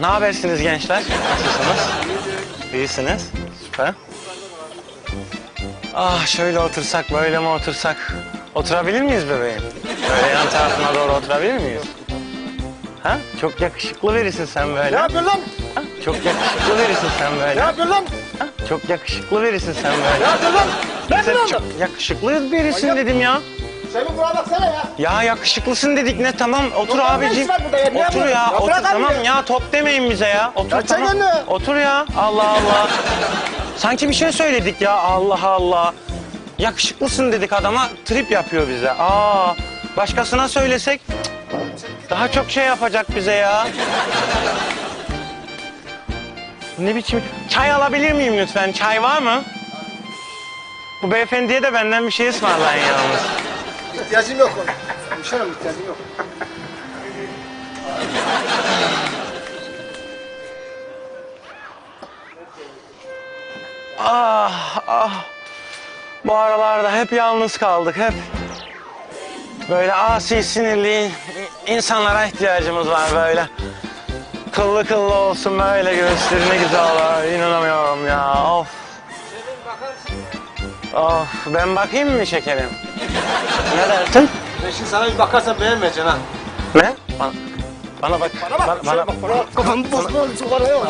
Ne habersiniz gençler? Nasılsınız? İyisiniz. Süper. Ah şöyle otursak, böyle mi otursak? Oturabilir miyiz bebeğim? Böyle yan tarafına doğru oturabilir miyiz? Ha? Çok yakışıklı birisin sen böyle. Ne yapıyorsun lan? Ha? Çok yakışıklı birisin sen Ne böyle. yapıyorsun lan? Ha? Çok yakışıklı birisin sen böyle. Ne yapıyorsun lan? Ben mi çok yakışıklı Manyak. dedim ya. Senin buraya baksana ya. Ya yakışıklısın dedik ne tamam otur Yok, abicim. ne işi var burada ya? Ne Otur yapıyorsun? ya, Ya otur bırak abi tamam ya. ya top demeyin bize ya. Otur Ya çek tamam. önüne. Otur ya Allah Allah. Sanki bir şey söyledik ya Allah Allah. Yakışıklısın dedik adama trip yapıyor bize. Aa başkasına söylesek cık, daha çok şey yapacak bize ya. Ne biçim çay alabilir miyim lütfen? Çay var mı? Bu beyefendiye de benden bir şey ısmarlayın yalnız. İhtiyacım yok oğlum. Hemşerim ihtiyacım yok. Ah ah. Bu aralarda hep yalnız kaldık hep. Böyle asi sinirli insanlara ihtiyacımız var böyle. Kıllı kıllı olsun böyle göğüsleri ne güzel olur. İnanamıyorum ya of. Of ben bakayım mı şekerim? Ne dersin? Ben şimdi sana bir bakarsan beğenmeyeceksin ha. Ne? Bana, bana bak. Bana bak. Bana, Bana bak. Bana bak. Kafamı bozma. Sokaraya bak.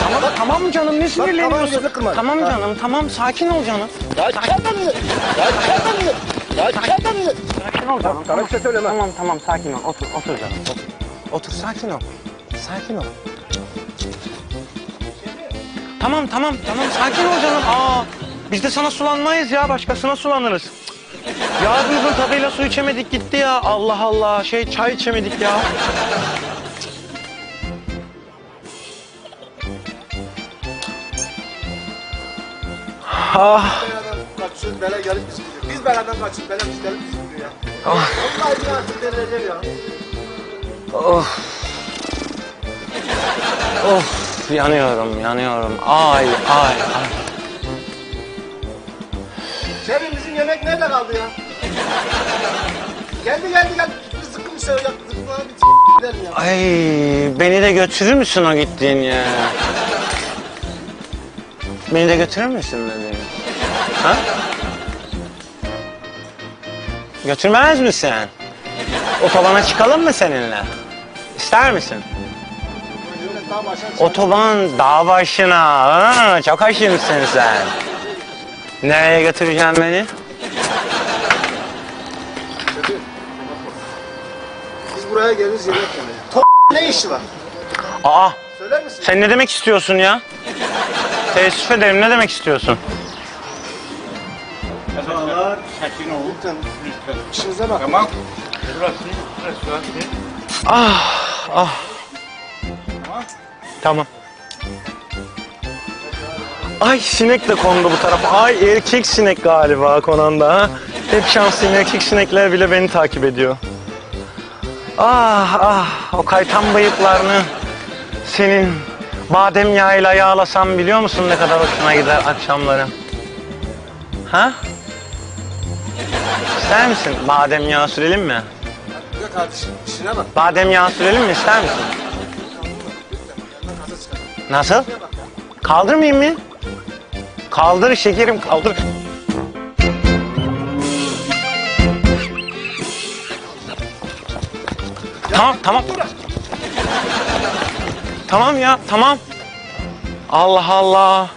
Tamam, tamam canım ne sinirleniyorsun? Tamam canım tamam sakin ol canım. Ya kendin Ya kendin Ya kendin Sakin ol canım. Sana bir şey söyleme. Tamam tamam sakin ol. Otur otur canım. Otur. Otur sakin ol. Sakin ol. Tamam tamam tamam sakin ol canım. Aa biz de sana sulanmayız ya başkasına sulanırız. Ya ağzımızın tadıyla su içemedik gitti ya. Allah Allah şey çay içemedik ya. Ah. Kaçıyoruz, bela gelip biz gidiyor. Biz beladan kaçıyoruz, bela biz gelip biz gidiyor ya. Ah. Vallahi ya artık delirecek ya. Of. Of yanıyorum yanıyorum. Ay ay ay. Şerin bizim yemek nerede kaldı ya? Geldi geldi geldi. Zıkkım yaptık. Zıkkımlara bir s*** gidelim ya. Ay beni de götürür müsün o gittiğin ya? Beni de götürür müsün bebeğim? Ha? Götürmez misin? Otobana çıkalım mı seninle? İster misin? Otoban dağ başına. Ha, çok aşımsın sen. Nereye götüreceksin beni? Buraya geliriz yemek yemeye. To ne işi var? Aa Söyler misin? sen ne demek istiyorsun ya? Teessüf ederim ne demek istiyorsun? Çocuklar sakin olun Lütfen işinize bak. Tamam. Burası, burası. Ah ah. Tamam. Ay sinek de kondu bu tarafa. Ay erkek sinek galiba konanda ha. Hep şanslıyım erkek sinekler bile beni takip ediyor. Ah ah o kaytan bıyıklarını senin badem yağıyla yağlasam biliyor musun ne kadar hoşuna gider akşamları? Ha? İster misin? Badem yağı sürelim mi? Ya kardeşim işine bak. Badem yağı sürelim mi ister misin? Nasıl? Kaldırmayayım mı? Kaldır şekerim kaldır. Tamam tamam. Tamam ya tamam. Allah Allah.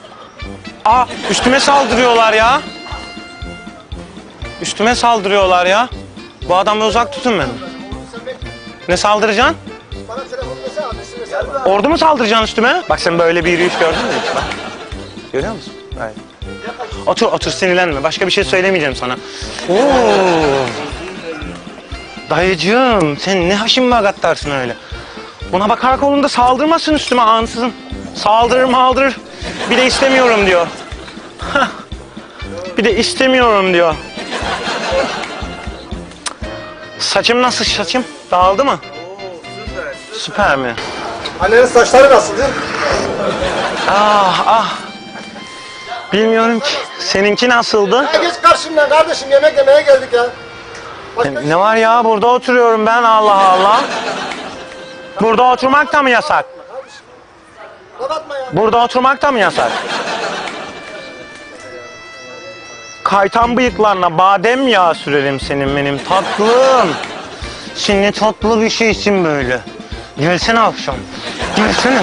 Aa üstüme saldırıyorlar ya. Üstüme saldırıyorlar ya. Bu adamı uzak tutun beni. Ne saldıracaksın? Ordu mu saldıracaksın üstüme? Bak sen böyle bir yürüyüş gördün mü? Bak. Görüyor musun? Evet. Otur otur sinirlenme. Başka bir şey söylemeyeceğim sana. Oo. Dayıcığım sen ne haşim magattarsın öyle. Buna bakarak oğlum da saldırmasın üstüme ansızın. Saldırır maldırır. Bir de istemiyorum diyor. Bir de istemiyorum diyor. Saçım nasıl saçım? Dağıldı mı? Süper mi? Annenin saçları nasıl mi? Ah ah. Bilmiyorum ki. Seninki nasıldı? Ya geç karşımdan kardeşim yemek yemeye geldik ya. Başka Ne var ya burada oturuyorum ben Allah Allah. Burada oturmak da mı yasak? Burada oturmak da mı yasak? Kaytan bıyıklarına badem yağı sürelim senin benim tatlım. Şimdi tatlı bir şeysin böyle. Gelsene akşam. Gelsene.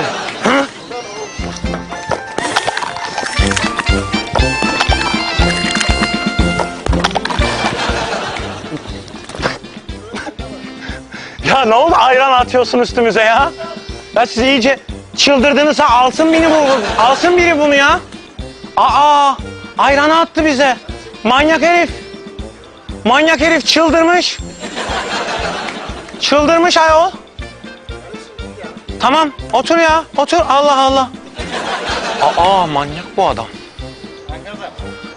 Ya ne oldu ayran atıyorsun üstümüze ya? Ya siz iyice çıldırdınız ha alsın beni bu. Alsın biri bunu ya. Aa ayranı attı bize. Manyak herif. Manyak herif çıldırmış. Çıldırmış ayol. Tamam otur ya otur Allah Allah. Aa manyak bu adam.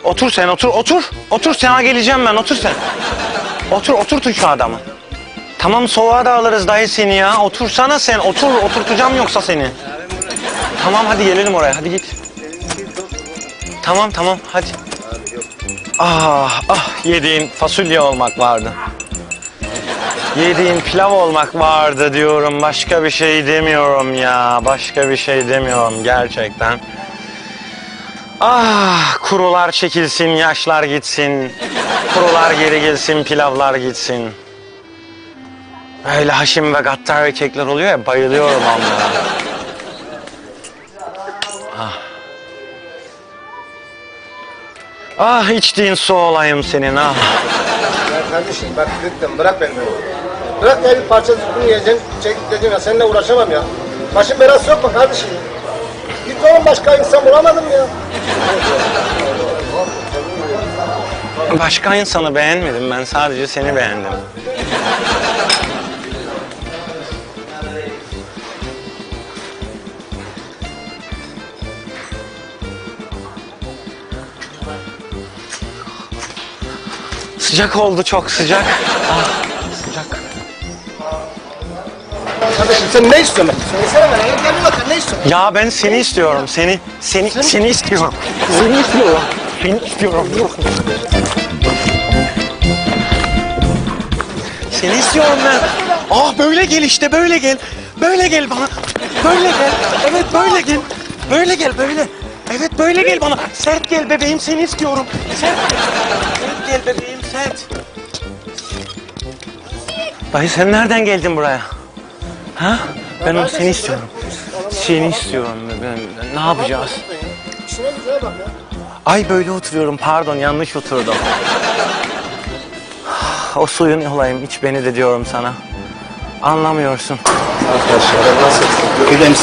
Otur sen otur otur. Otur sana geleceğim ben otur sen. Otur oturtun şu adamı. Tamam soğuğa da alırız dayı seni ya. Otursana sen. Otur. Oturtacağım yoksa seni. Tamam hadi gelelim oraya. Hadi git. Tamam tamam hadi. Ah ah yediğin fasulye olmak vardı. Yediğin pilav olmak vardı diyorum. Başka bir şey demiyorum ya. Başka bir şey demiyorum gerçekten. Ah kurular çekilsin, yaşlar gitsin. Kurular geri gelsin, pilavlar gitsin. Öyle haşim ve gattar erkekler oluyor ya bayılıyorum onlara. Ah. Ah içtiğin su olayım senin ah. Ya kardeşim bak lütfen bırak beni. Bırak ya bir parça sütünü yiyeceksin. Çek gideceğim ya. Seninle uğraşamam ya. Başım belası yok mu kardeşim? Git oğlum başka insan bulamadım ya. Başka insanı beğenmedim ben sadece seni beğendim. Sıcak oldu çok sıcak. Ah, sıcak. Kardeşim sen ne istiyorsun? Söylesene bana. ya. Gel bir ne istiyorsun? Ya ben seni istiyorum. Seni, seni, seni istiyorum. Seni istiyorum. Seni istiyorum. Seni istiyorum ben. Ah böyle gel işte böyle gel. Böyle gel bana. Böyle gel. Evet böyle gel. Böyle gel böyle. Evet böyle gel bana. Sert gel bebeğim seni istiyorum. Sert gel. Sert gel bebeğim sert. Dayı sen nereden geldin buraya? Ha? Ben onu seni istiyorum. Seni istiyorum. Ben, ne yapacağız? İşine güzel bak ya. Ay böyle oturuyorum. Pardon yanlış oturdum. O suyun olayım. iç beni de diyorum sana. Anlamıyorsun. Arkadaşlar nasıl? Ödem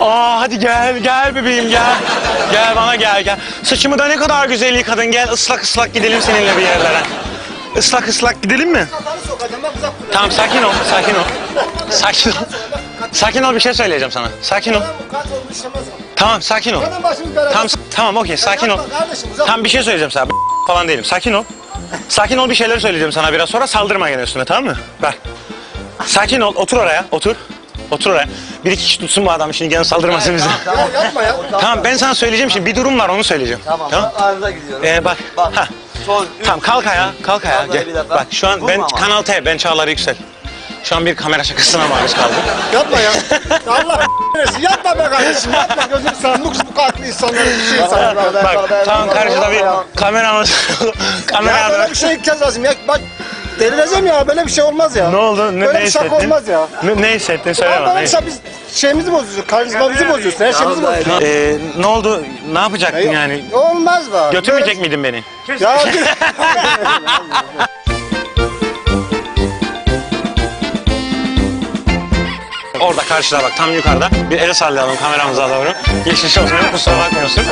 Aa hadi gel gel bebeğim gel. Gel bana gel gel. Saçımı da ne kadar güzel yıkadın. Gel ıslak ıslak gidelim seninle bir yerlere. Islak ıslak gidelim mi? Tamam sakin ol, sakin ol. Sakin ol. Sakin ol bir şey söyleyeceğim sana. Sakin ol. Tamam sakin ol. Tamam tamam okey sakin ol. Tamam bir şey söyleyeceğim sana. falan değilim. Sakin ol. Sakin ol bir şeyler söyleyeceğim sana biraz sonra saldırma gene üstüme tamam mı? Bak. Sakin ol otur oraya otur. Otur oraya. Bir iki kişi tutsun bu adam şimdi gene saldırmasın bize. Ya yapma ya. Tamam ben sana söyleyeceğim şimdi bir durum var onu söyleyeceğim. Tamam, Tamam. aranıza gidiyorum. Ee, bak. Bak. Ha. Son üç. Tamam kalk ayağa. Kalk ayağa. Vallahi Gel. bir dakika. Bak şu an ben Vurma ama. Kanal T ben Çağlar Yüksel. Şu an bir kamera şakasına maruz kaldım. Yapma ya. Allah versin. Yapma be kardeşim. Yapma. Gözünü seveyim. Bu bu katlı insanlar bir şey insanlar. Bak tam karşıda bir kameramız. Ya kamera böyle bir şey ilk kez lazım. Ya bak delireceğim ya. Böyle bir şey olmaz ya. Ne oldu? Ne, Böyle ne bir şaka hissettin? olmaz ya. Ne, ne hissettin? Ya Söyle bana. böyle ne biz şeyimizi bozuyorsun. Karizmamızı bozuyorsun. Her şeyimizi bozuyorsun. Ee, ne oldu? Ne yapacaktın yani? Olmaz be. Götürmeyecek miydin beni? Ya Orada karşıda bak tam yukarıda. Bir el sallayalım kameramıza doğru. Geçmiş olsun. Kusura bakmıyorsun.